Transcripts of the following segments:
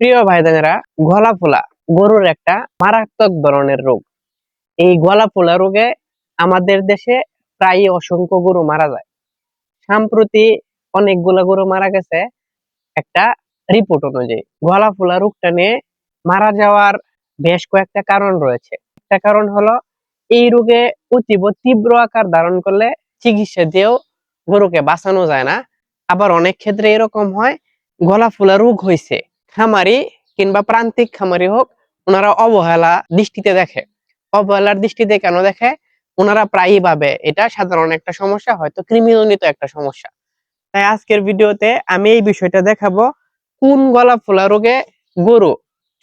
প্রিয় ভাই বোনেরা গলা ফোলা গরুর একটা মারাত্মক ধরনের রোগ। এই গলা ফোলা রোগে আমাদের দেশে প্রায় অসংখ্য গরু মারা যায়। সাম্প্রতি অনেকগুলা গরু মারা গেছে, একটা রিপোর্ট অনুযায়ী। গলা ফোলা রোগটা নিয়ে মারা যাওয়ার বেশ কয়েকটা কারণ রয়েছে। একটা কারণ হলো, এই রোগে অতীব তীব্র আকার ধারণ করলে চিকিৎসা দিয়েও গরুকে বাঁচানো যায় না। আবার অনেক ক্ষেত্রে এরকম হয় গলা ফোলা রোগ হয়েছে খামারি কিংবা প্রান্তিক খামারি হোক, ওনারা অবহেলা দৃষ্টিতে দেখে। অবহেলার দৃষ্টিতে কেন দেখে? ওনারা প্রায়ই ভাবে, এটা সাধারণ একটা সমস্যা, হয়তো কৃমিজনিত একটা সমস্যা। তাই আজকের ভিডিওতে আমি এই বিষয়টা দেখাবো, কোন গলা ফোলা রোগে গরু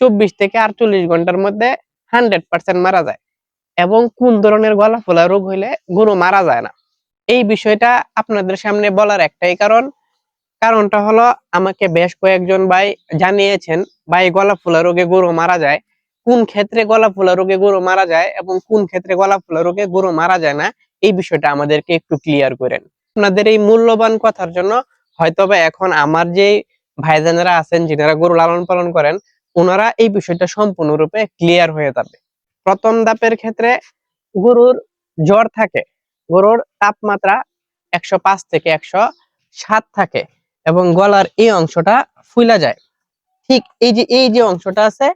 চব্বিশ থেকে আটচল্লিশ ঘণ্টার মধ্যে হান্ড্রেড পার্সেন্ট মারা যায় এবং কোন ধরনের গলা ফোলা রোগ হইলে গরু মারা যায় না। এই বিষয়টা আপনাদের সামনে বলার একটাই কারণ কারণটা হলো আমাকে বেশ কয়েকজন ভাই জানিয়েছেন, ভাই গলা ফোলা রোগে গরু মারা যায়। কোন ক্ষেত্রে গলা ফোলা রোগে গরু মারা যায় এবং কোন ক্ষেত্রে গলা ফোলা রোগে গরু মারা যায় না, এই বিষয়টা আমাদেরকে একটু ক্লিয়ার করেন। আপনাদের এই মূল্যবান কথার জন্য হয়তোবা এখন আমার যে ভাইজানেরা আছেন, যিনারা গরু লালন পালন করেন, ওনারা এই বিষয়টা সম্পূর্ণরূপে ক্লিয়ার হয়ে যাবে। প্রথম দাপের ক্ষেত্রে গরুর জ্বর থাকে। গরুর তাপমাত্রা একশো পাঁচ থেকে একশো সাত থাকে। এবং গলার এই অংশটা ফুলা যায়। ঠিক এই যে এই যে অংশটা আছে,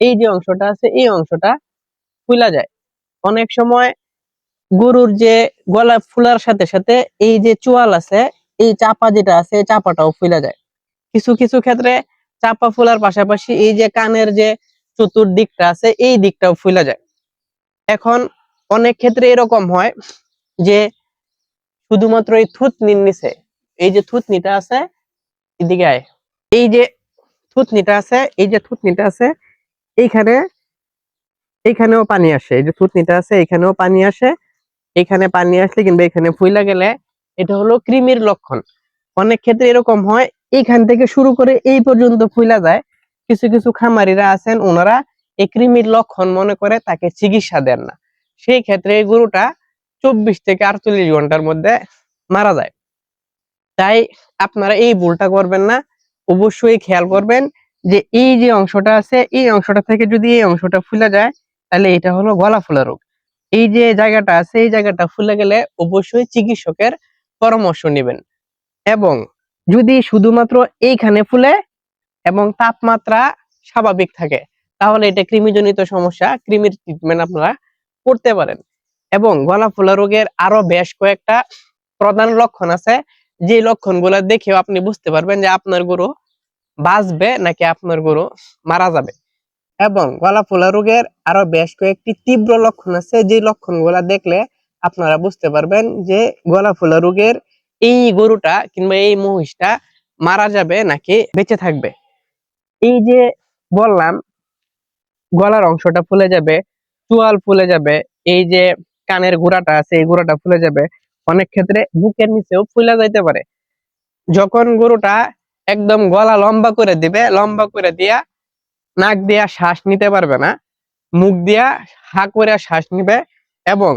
এই যে অংশটা আছে, এই অংশটা ফুলা যায়। অনেক সময় গরুর যে গলা ফুলার সাথে সাথে এই যে চোয়াল আছে, এই চাপা যেটা আছে চাপাটাও ফুলা যায়। কিছু কিছু ক্ষেত্রে চাপা ফুলার পাশাপাশি এই যে কানের যে চতুর্দিকটা আছে, এই দিকটাও ফুলা যায়। এখন অনেক ক্ষেত্রে এরকম হয় যে শুধুমাত্র এই থুতনির নিচে, এই যে থুতনিটা আছে এদিকে আয়। এই যে থুতনিটা আছে, এই যে থুতনিটা আছে, এইখানে, এইখানেও পানি আসে। এই যে থুতনিটা আছে এখানেও পানি আসে। এখানে পানি আসলে কিংবা এখানে ফুইলা গেলে এটা হলো কৃমির লক্ষণ। অনেক ক্ষেত্রে এরকম হয়, এইখান থেকে শুরু করে এই পর্যন্ত ফুইলা যায়। কিছু কিছু খামারিরা আছেন, ওনারা এই কৃমির লক্ষণ মনে করে তাকে চিকিৎসা দেন না। সেই ক্ষেত্রে এই গরুটা চব্বিশ থেকে আটচল্লিশ ঘণ্টার মধ্যে মারা যায়। তাই আপনারা এই ভুলটা করবেন না। অবশ্যই খেয়াল করবেন যে এই যে অংশটা আছে, এই অংশটা থেকে যদি এই অংশটা ফুলে যায়, তাহলে এটা হলো গলা ফোলা রোগ। এই যে জায়গাটা আছে, এই জায়গাটা ফুলে গেলে অবশ্যই চিকিৎসকের পরামর্শ নেবেন। এবং যদি শুধুমাত্র এইখানে ফুলে এবং তাপমাত্রা স্বাভাবিক থাকে, তাহলে এটা কৃমিজনিত সমস্যা, কৃমির ট্রিটমেন্ট আপনারা করতে পারেন। এবং গলা ফোলা রোগের আরও বেশ কয়েকটা প্রধান লক্ষণ আছে যে লক্ষণগুলো দেখেও আপনি বুঝতে পারবেন যে আপনার গরু বাঁচবে নাকি আপনার গরু মারা যাবে। এবং গলা ফোলা রোগের আরও বেশ কয়েকটি তীব্র লক্ষণ আছে, যে লক্ষণগুলা দেখলে আপনারা বুঝতে পারবেন যে গলা ফোলা রোগের এই গরুটা কিংবা এই মহিষটা মারা যাবে নাকি বেঁচে থাকবে। এই যে বললাম, গলার অংশটা ফুলে যাবে, চুয়াল ফুলে যাবে, এই যে কানের গোড়াটা আছে, এই গোড়াটা ফুলে যাবে অনেক ক্ষেত্রে বুকের নিচেও ফুলে যাইতে পারে। যখন গরুটা একদম গলা লম্বা করে দিবে, লম্বা করে দিয়া নাক দিয়া শ্বাস নিতে পারবে না, মুখ দিয়া হা করে শ্বাস নিবে এবং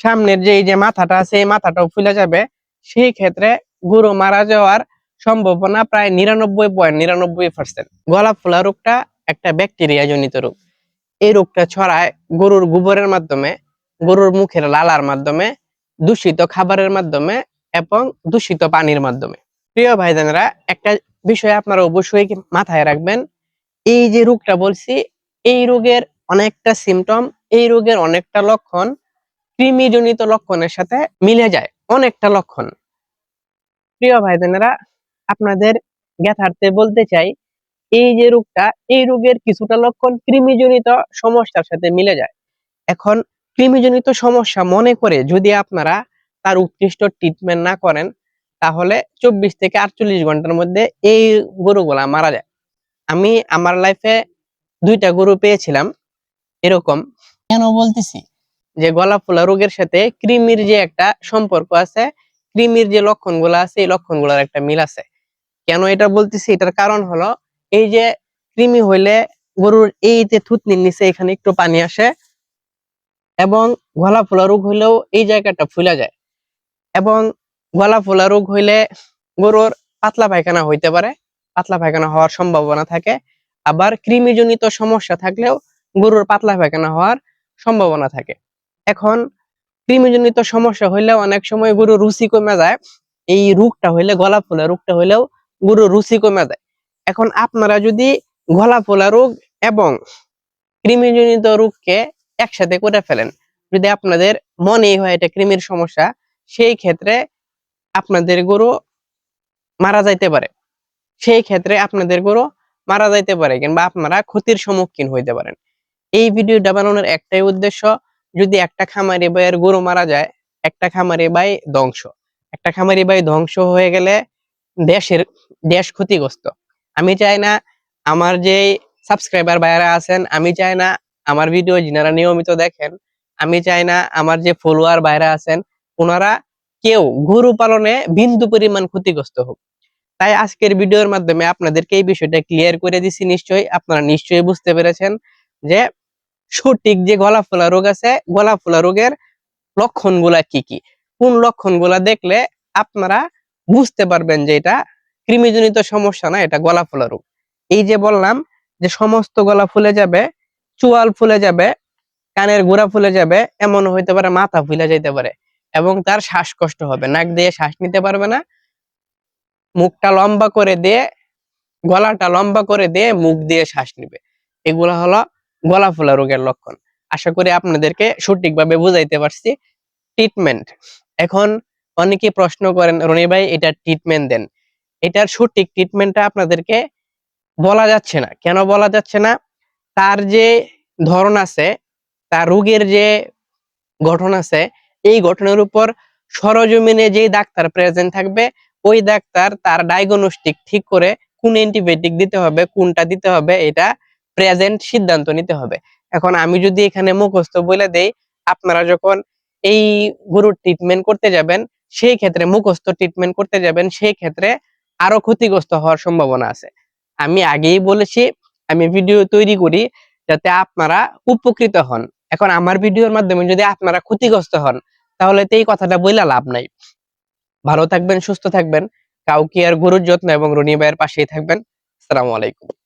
সামনের যে এই যে মাথাটা আছে, এই মাথাটাও ফুলে যাবে, সেই ক্ষেত্রে গরু মারা যাওয়ার সম্ভাবনা প্রায় নিরানব্বই পয়েন্ট নিরানব্বই পার্সেন্ট গলা ফোলা রোগটা একটা ব্যাকটেরিয়া জনিত রোগ। এই রোগটা ছড়ায় গরুর গোবরের মাধ্যমে, গরুর মুখের লালার মাধ্যমে দূষিত খাবারের মাধ্যমে এবং দূষিত পানির মাধ্যমে। প্রিয় ভাইজানেরা, একটা বিষয় আপনারা অবশ্যই মাথায় রাখবেন, এই যে রোগটা বলছি, এই রোগের অনেকটা সিমটম এই রোগের অনেকটা লক্ষণ কৃমিজনিত লক্ষণের সাথে মিলে যায়, অনেকটা লক্ষণ। প্রিয় ভাইজানেরা, আপনাদের জ্ঞাতার্থে বলতে চাই, এই যে রোগটা, এই রোগের কিছুটা লক্ষণ কৃমিজনিত সমস্যার সাথে মিলে যায়। এখন কৃমিজনিত সমস্যা মনে করে যদি আপনারা তার উৎকৃষ্ট ট্রিটমেন্ট না করেন তাহলে চব্বিশ থেকে আটচল্লিশ ঘণ্টার মধ্যে এই গরুগুলা মারা যায়। আমি আমার লাইফে দুইটা গরু পেয়েছিলাম এরকম। কেন বলতেছি? যে গলা ফোলা রোগের সাথে কৃমির যে একটা সম্পর্ক আছে কৃমির যে লক্ষণগুলো আছে এই লক্ষণগুলোর একটা মিল আছে। কেন এটা বলতেছি? এটার কারণ হলো এই যে কৃমি হইলে গরুর এই যে থুতনির নিচে এখানে একটু পানি আসে এবং গলা ফোলা রোগ হইলেও এই জায়গাটা ফুলা যায়। এবং গলা ফোলা রোগ হইলে গরুর পাতলা পায়খানা হইতে পারে, পাতলা পায়খানা হওয়ার সম্ভাবনা থাকে। আবার কৃমিজনিত সমস্যা থাকলেও গরুর পাতলা পায়খানা হওয়ার সম্ভাবনা থাকে। এখন কৃমিজনিত সমস্যা হইলেও অনেক সময় গরুর রুচি কমে যায়। এই রোগটা হইলে, গলা ফোলা রোগটা হইলেও গরুর রুচি কমে যায়। এখন আপনারা যদি গলা ফোলা রোগ এবং কৃমিজনিত রোগকে একসাথে করে ফেলেন। যদি আপনাদের মনে হয় এটা কৃমির সমস্যা, সেই ক্ষেত্রে আপনাদের গরু মারা যাইতে পারে। সেই ক্ষেত্রে আপনাদের গরু মারা যাইতে পারে কিংবা আপনারা ক্ষতির সম্মুখীন হইতে পারেন। এই ভিডিওটা বানানোর একটাই উদ্দেশ্য, যদি একটা খামারি ভাইয়ের গরু মারা যায়, একটা খামারি ভাই ধ্বংস। একটা খামারি ভাই ধ্বংস হয়ে গেলে দেশের, দেশ ক্ষতিগ্রস্ত। আমি চাই না আমার যে সাবস্ক্রাইবার ভাইয়ারা আছেন, আমি চাই না আমার ভিডিও যিনারা নিয়মিত দেখেন, আমি চাই না আমার যে ফলোয়ার ভাইরা আছেন, ওনারা কেউ গরু পালনে বিন্দু পরিমাণ ক্ষতিগ্রস্ত হোক। তাই আজকের ভিডিওর মাধ্যমে আপনাদেরকে এই বিষয়টা ক্লিয়ার করে দিছি নিশ্চয়ই। আপনারা নিশ্চয়ই বুঝতে পেরেছেন যে সঠিক যে গলা ফোলা রোগ আছে গলা ফোলা রোগের লক্ষণগুলা কি কি? কোন লক্ষণগুলা দেখলে আপনারা বুঝতে পারবেন যে এটা কৃমিজনিত সমস্যা না, এটা গলা ফোলা রোগ। এই যে বললাম যে সমস্ত গলা ফুলে যাবে চুয়াল ফুলে যাবে, কানের গোড়া ফুলে যাবে, এমন হইতে পারে, মাথা ফুলে যাইতে পারে এবং তার শ্বাসকষ্ট হবে। নাক দিয়ে শ্বাস নিতে পারবে না, মুখটা লম্বা করে দিয়ে, গলাটা লম্বা করে দিয়ে মুখ দিয়ে শ্বাস নিবে। এগুলা হলো গলা ফুলা রোগের লক্ষণ। আশা করি আপনাদেরকে সঠিকভাবে বুঝাইতে পারছি। ট্রিটমেন্ট। এখন অনেকে প্রশ্ন করেন, রনি ভাই, এটা ট্রিটমেন্ট দেন। এটার সঠিক ট্রিটমেন্টটা আপনাদেরকে বলা যাচ্ছে না। কেন বলা যাচ্ছে না? তার যে ধরন আছে, তার রোগের যে গঠন আছে, এই গঠনের উপর সরজমিনে যেই ডাক্তার প্রেজেন্ট থাকবে, ওই ডাক্তার তার ডায়াগনস্টিক ঠিক করে কোন অ্যান্টিবায়োটিক দিতে হবে, কোনটা দিতে হবে, এটা প্রেজেন্ট সিদ্ধান্ত নিতে হবে। এখন আমি যদি এখানে মুখস্থ বলে দেই, আপনারা যখন এই গরুর ট্রিটমেন্ট করতে যাবেন, সেই ক্ষেত্রে মুখস্থ ট্রিটমেন্ট করতে যাবেন, সেই ক্ষেত্রে আরও ক্ষতিগ্রস্ত হওয়ার সম্ভাবনা আছে। আমি আগেই বলেছি আমি ভিডিও তৈরি করি যাতে আপনারা উপকৃত হন। এখন আমার ভিডিওর মাধ্যমে যদি আপনারা ক্ষতিগ্রস্ত হন, তাহলে তো এই কথাটা বইলা লাভ নাই। ভালো থাকবেন, সুস্থ থাকবেন। কাউকে আর গরুর যত্ন এবং রনি ভাইয়ের পাশেই থাকবেন। আসসালামু আলাইকুম।